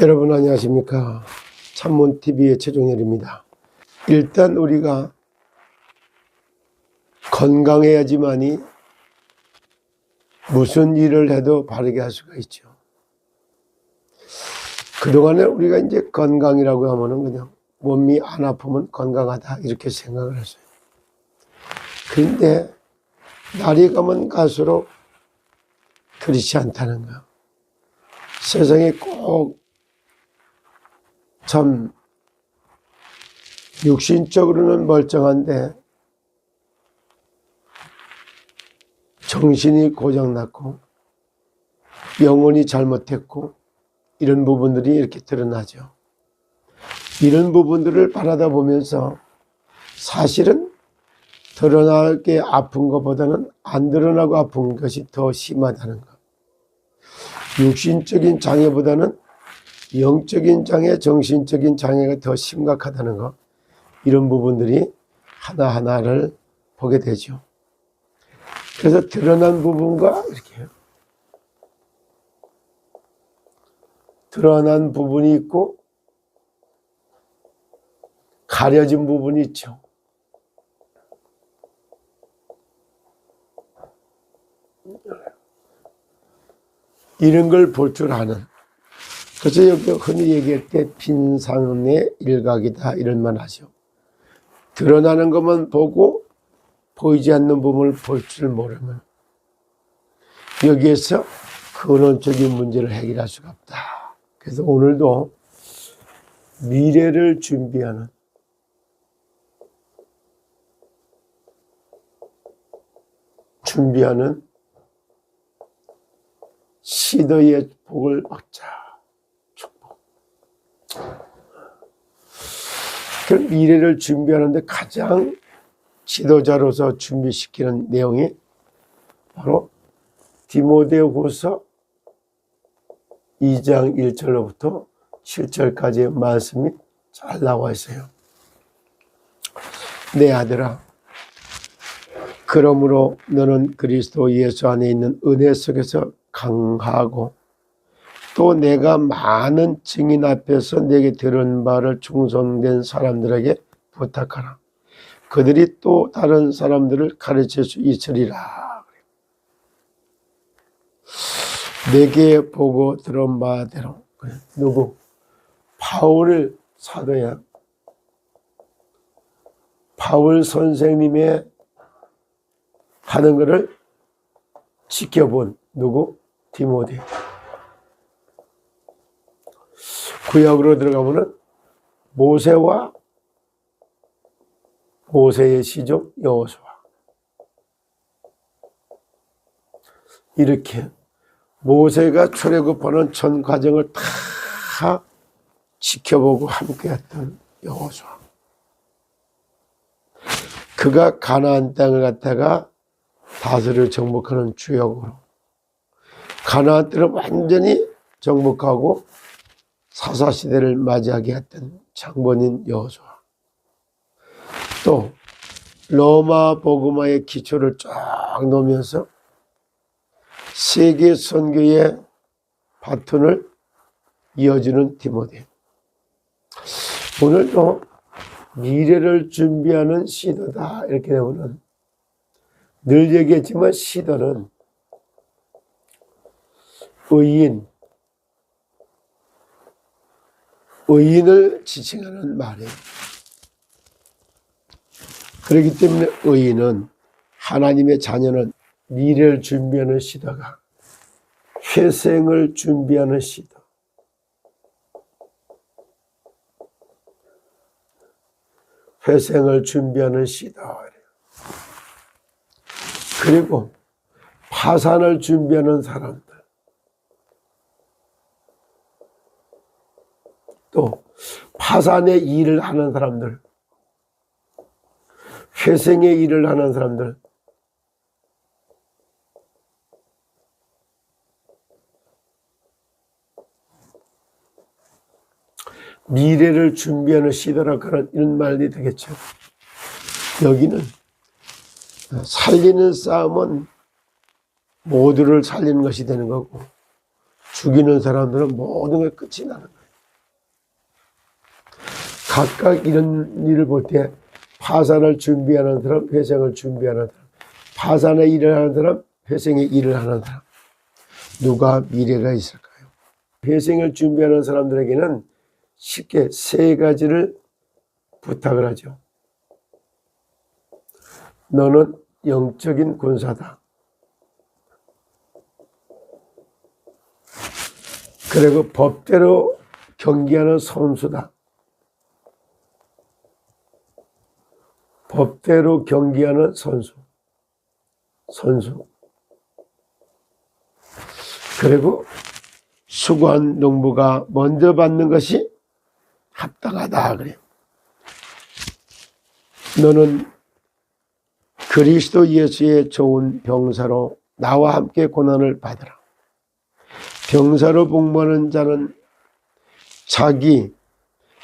여러분 안녕하십니까? 참몬TV의 최종열입니다. 일단 우리가 건강해야지만이 무슨 일을 해도 바르게 할 수가 있죠. 그동안에 우리가 이제 건강이라고 하면은 그냥 몸이 안 아프면 건강하다 이렇게 생각을 했어요. 그런데 날이 가면 갈수록 그렇지 않다는 거야 세상에 꼭 참 육신적으로는 멀쩡한데 정신이 고장났고 영혼이 잘못했고 이런 부분들이 이렇게 드러나죠. 이런 부분들을 바라다 보면서 사실은 드러나게 아픈 것보다는 안 드러나고 아픈 것이 더 심하다는 것. 육신적인 장애보다는 영적인 장애, 정신적인 장애가 더 심각하다는 것. 이런 부분들이 하나하나를 보게 되죠. 그래서 드러난 부분과 이렇게. 드러난 부분이 있고 가려진 부분이 있죠. 이런 걸 볼 줄 아는 그래서 여기 흔히 얘기할 때 빈상의 일각이다 이런 말 하죠. 드러나는 것만 보고 보이지 않는 부분을 볼 줄 모르면 여기에서 근원적인 문제를 해결할 수가 없다. 그래서 오늘도 미래를 준비하는 준비하는 시더의 복을 받자. 축복. 그 미래를 준비하는데 가장 지도자로서 준비시키는 내용이 바로 디모데후서 2장 1절로부터 7절까지의 말씀이 잘 나와 있어요. 내 아들아, 그러므로 너는 그리스도 예수 안에 있는 은혜 속에서 강하고 또 내가 많은 증인 앞에서 내게 들은 바를 충성된 사람들에게 부탁하라. 그들이 또 다른 사람들을 가르칠 수 있으리라. 내게 보고 들은 바대로 누구? 바울 사도야. 바울 선생님의 하는 것을 지켜본 누구? 디모데. 구약으로 들어가면은 모세와 모세의 시종 여호수아 이렇게 모세가 출애굽하는 전 과정을 다 지켜보고 함께했던 여호수아. 그가 가나안 땅을 갖다가 다스를 정복하는 주역으로 가나안 땅을 완전히 정복하고 사사 시대를 맞이하게 했던 장본인 여호수아. 또 로마 복음화의 기초를 쫙 놓으면서 세계 선교의 바톤을 이어주는 디모데. 오늘도 미래를 준비하는 시도다 이렇게 되면은 늘 얘기했지만 시도는 의인 의인을 지칭하는 말이에요. 그렇기 때문에 의인은 하나님의 자녀는 미래를 준비하는 시다가 회생을 준비하는 시다. 회생을 준비하는 시다. 그리고 파산을 준비하는 사람들. 또 파산의 일을 하는 사람들. 회생의 일을 하는 사람들. 미래를 준비하는 시대라고 하는 이런 말이 되겠죠. 여기는 살리는 싸움은 모두를 살리는 것이 되는 거고 죽이는 사람들은 모든 걸 끝이 나는. 각각 이런 일을 볼 때 파산을 준비하는 사람, 회생을 준비하는 사람, 파산의 일을 하는 사람, 회생의 일을 하는 사람. 누가 미래가 있을까요? 회생을 준비하는 사람들에게는 쉽게 세 가지를 부탁을 하죠. 너는 영적인 군사다. 그리고 법대로 경기하는 선수다. 법대로 경기하는 선수. 선수. 그리고 수고한 농부가 먼저 받는 것이 합당하다. 그래요. 너는 그리스도 예수의 좋은 병사로 나와 함께 고난을 받으라. 병사로 복무하는 자는 자기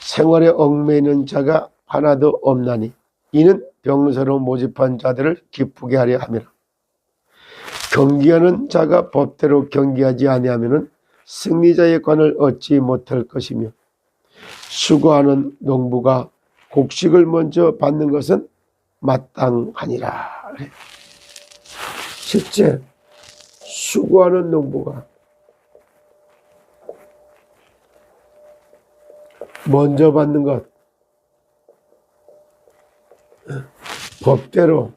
생활에 얽매이는 자가 하나도 없나니 이는 병사로 모집한 자들을 기쁘게 하려 함이라. 경기하는 자가 법대로 경기하지 아니하면은 승리자의 관을 얻지 못할 것이며 수고하는 농부가 곡식을 먼저 받는 것은 마땅하니라. 실제 수고하는 농부가 먼저 받는 것 법대로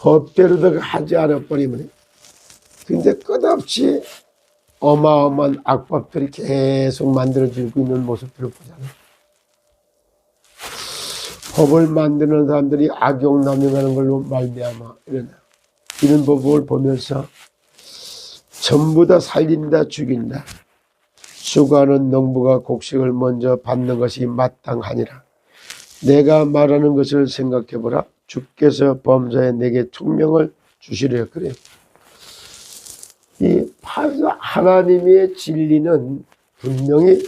법대로도 하지 않아 버리면 근데 끝없이 어마어마한 악법들이 계속 만들어지고 있는 모습들을 보잖아요. 법을 만드는 사람들이 악용 남용하는 걸로 말미암아 이런 이런 법을 보면서 전부 다 살린다 죽인다. 수고하는 농부가 곡식을 먼저 받는 것이 마땅하니라 내가 말하는 것을 생각해 보라. 주께서 범사에 내게 총명을 주시려 그래요 이 하나님의 진리는 분명히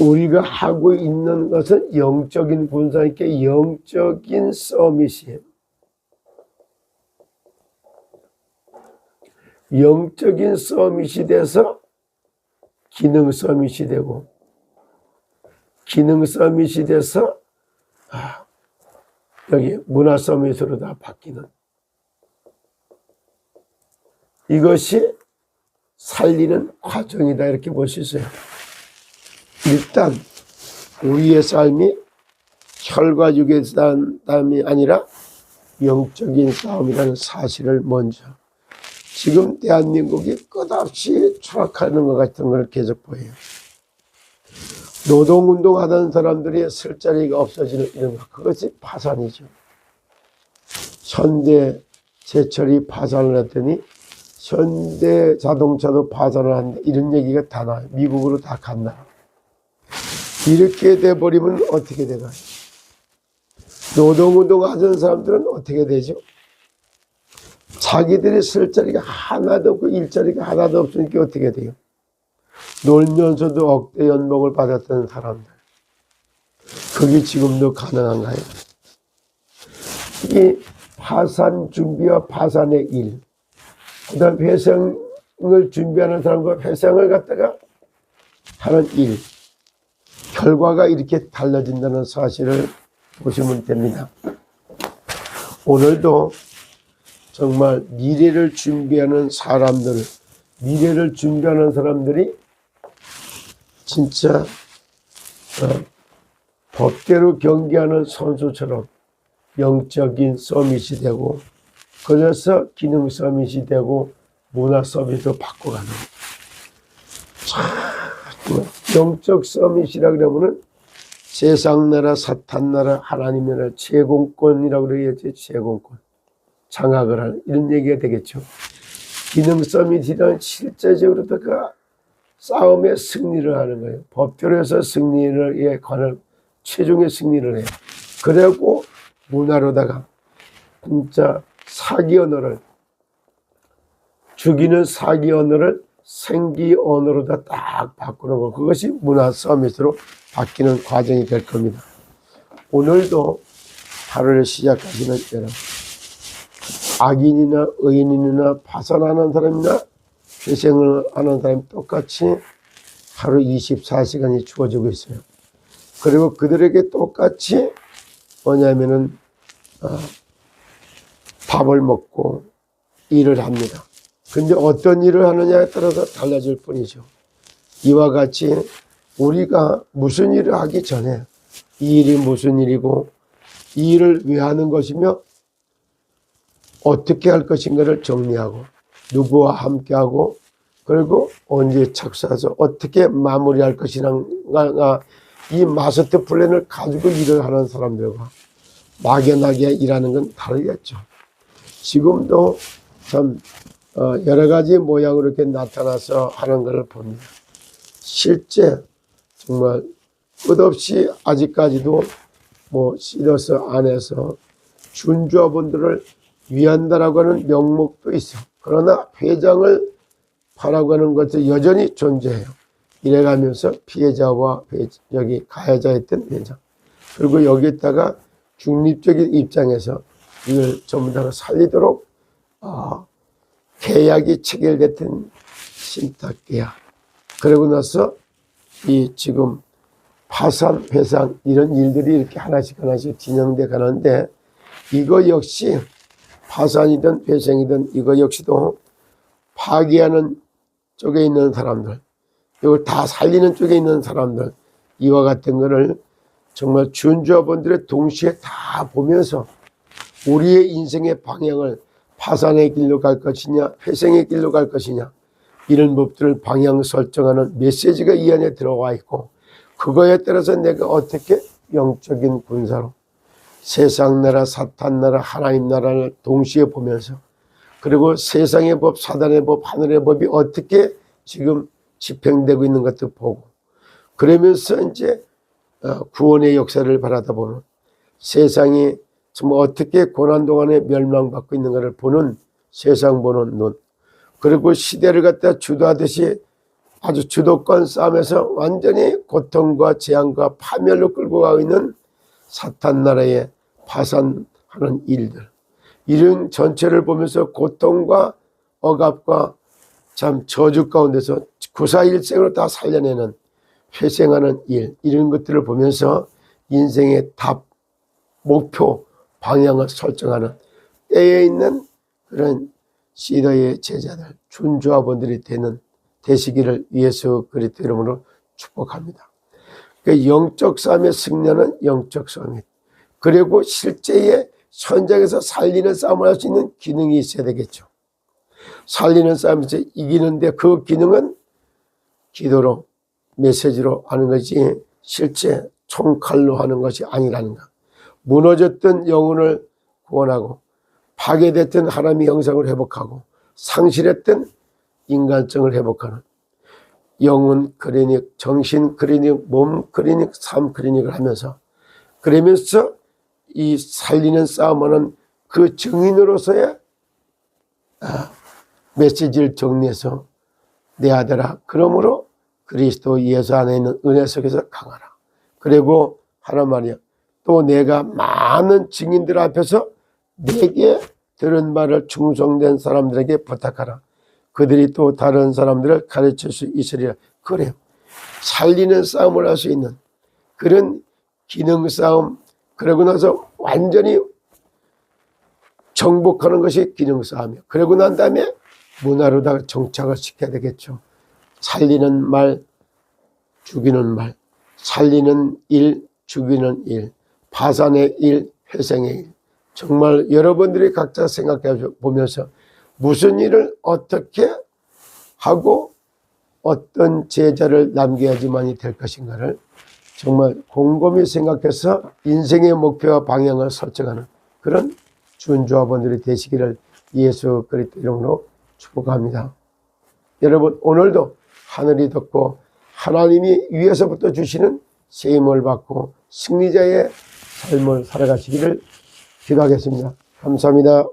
우리가 하고 있는 것은 영적인 군사니까 영적인 서밋이에요. 영적인 서밋이 돼서 기능 서밋이 되고 기능 서밋이 돼서 아, 여기 문화 서밋으로 다 바뀌는 이것이 살리는 과정이다 이렇게 볼 수 있어요. 일단 우리의 삶이 혈과 육의 싸움이 아니라 영적인 싸움이라는 사실을 먼저 지금 대한민국이 끝없이 추락하는 것 같은 걸 계속 보여요. 노동운동 하던 사람들이 쓸 자리가 없어지는 이런 것, 그것이 파산이죠. 현대 제철이 파산을 했더니 현대 자동차도 파산을 한다. 이런 얘기가 다 나와요. 미국으로 다 갔나. 이렇게 돼버리면 어떻게 되나요? 노동운동 하던 사람들은 어떻게 되죠? 자기들이 쓸 자리가 하나도 없고 일자리가 하나도 없으니까 어떻게 돼요? 놀면서도 억대 연봉을 받았던 사람들. 그게 지금도 가능한가요? 이게 파산 준비와 파산의 일. 그 다음 회생을 준비하는 사람과 회생을 갖다가 하는 일. 결과가 이렇게 달라진다는 사실을 보시면 됩니다. 오늘도 정말 미래를 준비하는 사람들, 미래를 준비하는 사람들이 진짜 어, 법대로 경기하는 선수처럼 영적인 서밋이 되고 그래서 기능 서밋이 되고 문화 서밋으로 바꿔가는 자꾸 영적 서밋이라 그러면은 세상 나라 사탄 나라 하나님 나라 제공권이라고 그래야지 제공권 장악을 하는 이런 얘기가 되겠죠. 기능 서밋이란 실제적으로 그 싸움의 승리를 하는 거예요. 해서 승리를 예, 관을 최종의 승리를 해요. 그리고 문화로다가 진짜 사기 언어를 죽이는 사기 언어를 생기 언어로다 딱 바꾸는 거 그것이 문화 서밋으로 바뀌는 과정이 될 겁니다. 오늘도 하루를 시작하시는 여러분 악인이나 의인이나 파산하는 사람이나 회생을 하는 사람이 똑같이 하루 24시간이 주어지고 있어요. 그리고 그들에게 똑같이 뭐냐면은 어, 밥을 먹고 일을 합니다. 근데 어떤 일을 하느냐에 따라서 달라질 뿐이죠. 이와 같이 우리가 무슨 일을 하기 전에 이 일이 무슨 일이고 이 일을 왜 하는 것이며 어떻게 할 것인가를 정리하고 누구와 함께하고 그리고 언제 착수해서 어떻게 마무리할 것이란가 이 마스터 플랜을 가지고 일을 하는 사람들과 막연하게 일하는 건 다르겠죠. 지금도 참 어, 여러 가지 모양으로 이렇게 나타나서 하는 것을 봅니다. 실제 정말 끝없이 아직까지도 뭐 시더스 안에서 준주화분들을 위한다라고 하는 명목도 있어. 그러나 회장을 파라고 하는 것은 여전히 존재해요. 이래가면서 피해자와 피해자, 여기 가해자였던 회장. 그리고 여기에다가 중립적인 입장에서 이걸 전부 다 살리도록 아, 계약이 체결됐던 신탁계약. 그러고 나서 이 지금 파산, 회상 이런 일들이 이렇게 하나씩 하나씩 진행돼 가는데 이거 역시 파산이든 회생이든 이거 역시도 파기하는 쪽에 있는 사람들, 이걸 다 살리는 쪽에 있는 사람들, 이와 같은 거를 정말 준주화분들의 동시에 다 보면서 우리의 인생의 방향을 파산의 길로 갈 것이냐, 회생의 길로 갈 것이냐, 이런 법들을 방향 설정하는 메시지가 이 안에 들어와 있고, 그거에 따라서 내가 어떻게 영적인 군사로 세상 나라, 사탄 나라, 하나님 나라를 동시에 보면서 그리고 세상의 법, 사단의 법, 하늘의 법이 어떻게 지금 집행되고 있는 것도 보고 그러면서 이제 어, 구원의 역사를 바라다 보는 세상이 정말 어떻게 고난 동안에 멸망받고 있는 것을 보는 세상 보는 눈. 그리고 시대를 갖다 주도하듯이 아주 주도권 싸움에서 완전히 고통과 재앙과 파멸로 끌고 가고 있는 사탄 나라의 파산하는 일들 이런 전체를 보면서 고통과 억압과 참 저주 가운데서 구사일생으로 다 살려내는 회생하는 일 이런 것들을 보면서 인생의 답, 목표, 방향을 설정하는 때에 있는 그런 시더의 제자들, 준주화분들이 되는 되시기를 예수 그리스도 이름으로 축복합니다. 그 영적 싸움의 승리는 영적 싸움이 그리고 실제의 현장에서 살리는 싸움을 할 수 있는 기능이 있어야 되겠죠. 살리는 싸움에서 이기는데 그 기능은 기도로 메시지로 하는 것이 실제 총칼로 하는 것이 아니라는가. 무너졌던 영혼을 구원하고 파괴됐던 하나님의 형상을 회복하고 상실했던 인간성을 회복하는 영혼 클리닉, 정신 클리닉, 몸 클리닉, 삶 클리닉을 하면서 그러면서 이 살리는 싸움하는 그 증인으로서의 아, 메시지를 정리해서 내 아들아 그러므로 그리스도 예수 안에 있는 은혜 속에서 강하라. 그리고 하나 말이야. 또 내가 많은 증인들 앞에서 내게 들은 말을 충성된 사람들에게 부탁하라. 그들이 또 다른 사람들을 가르칠 수 있으리라. 그래요. 살리는 싸움을 할 수 있는 그런 기능 싸움, 그러고 나서 완전히 정복하는 것이 기능 싸움이에요. 그러고 난 다음에 문화로다가 정착을 시켜야 되겠죠. 살리는 말, 죽이는 말, 살리는 일, 죽이는 일, 파산의 일, 회생의 일. 정말 여러분들이 각자 생각해 보면서 무슨 일을 어떻게 하고 어떤 제자를 남겨야지만이 될 것인가를 정말 곰곰이 생각해서 인생의 목표와 방향을 설정하는 그런 준조합원들이 되시기를 예수 그리스도 이름으로 축복합니다. 여러분 오늘도 하늘이 덮고 하나님이 위에서부터 주시는 세임을 받고 승리자의 삶을 살아가시기를 기도하겠습니다. 감사합니다.